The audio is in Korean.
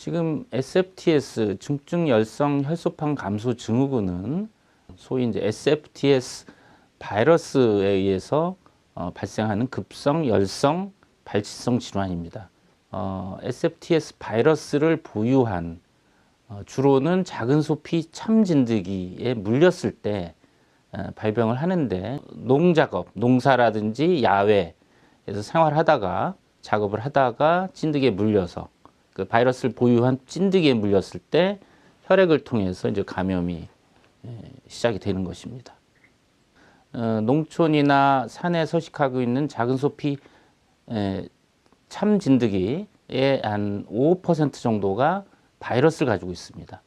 지금 SFTS 중증 열성 혈소판 감소 증후군은 소위 이제 SFTS 바이러스에 의해서 어, 발생하는 급성 열성 발치성 질환입니다. 어, SFTS 바이러스를 보유한 어, 주로는 작은 소피 참진드기에 물렸을 때 어, 발병을 하는데 농작업, 농사라든지 야외에서 생활하다가 작업을 하다가 찐득이에 물려서 그 바이러스를 보유한 찐득이에 물렸을 때 혈액을 통해서 이제 감염이 예, 시작이 되는 것입니다. 어, 농촌이나 산에 서식하고 있는 작은 소피 에, 참진드기의 한 5% 정도가 바이러스를 가지고 있습니다.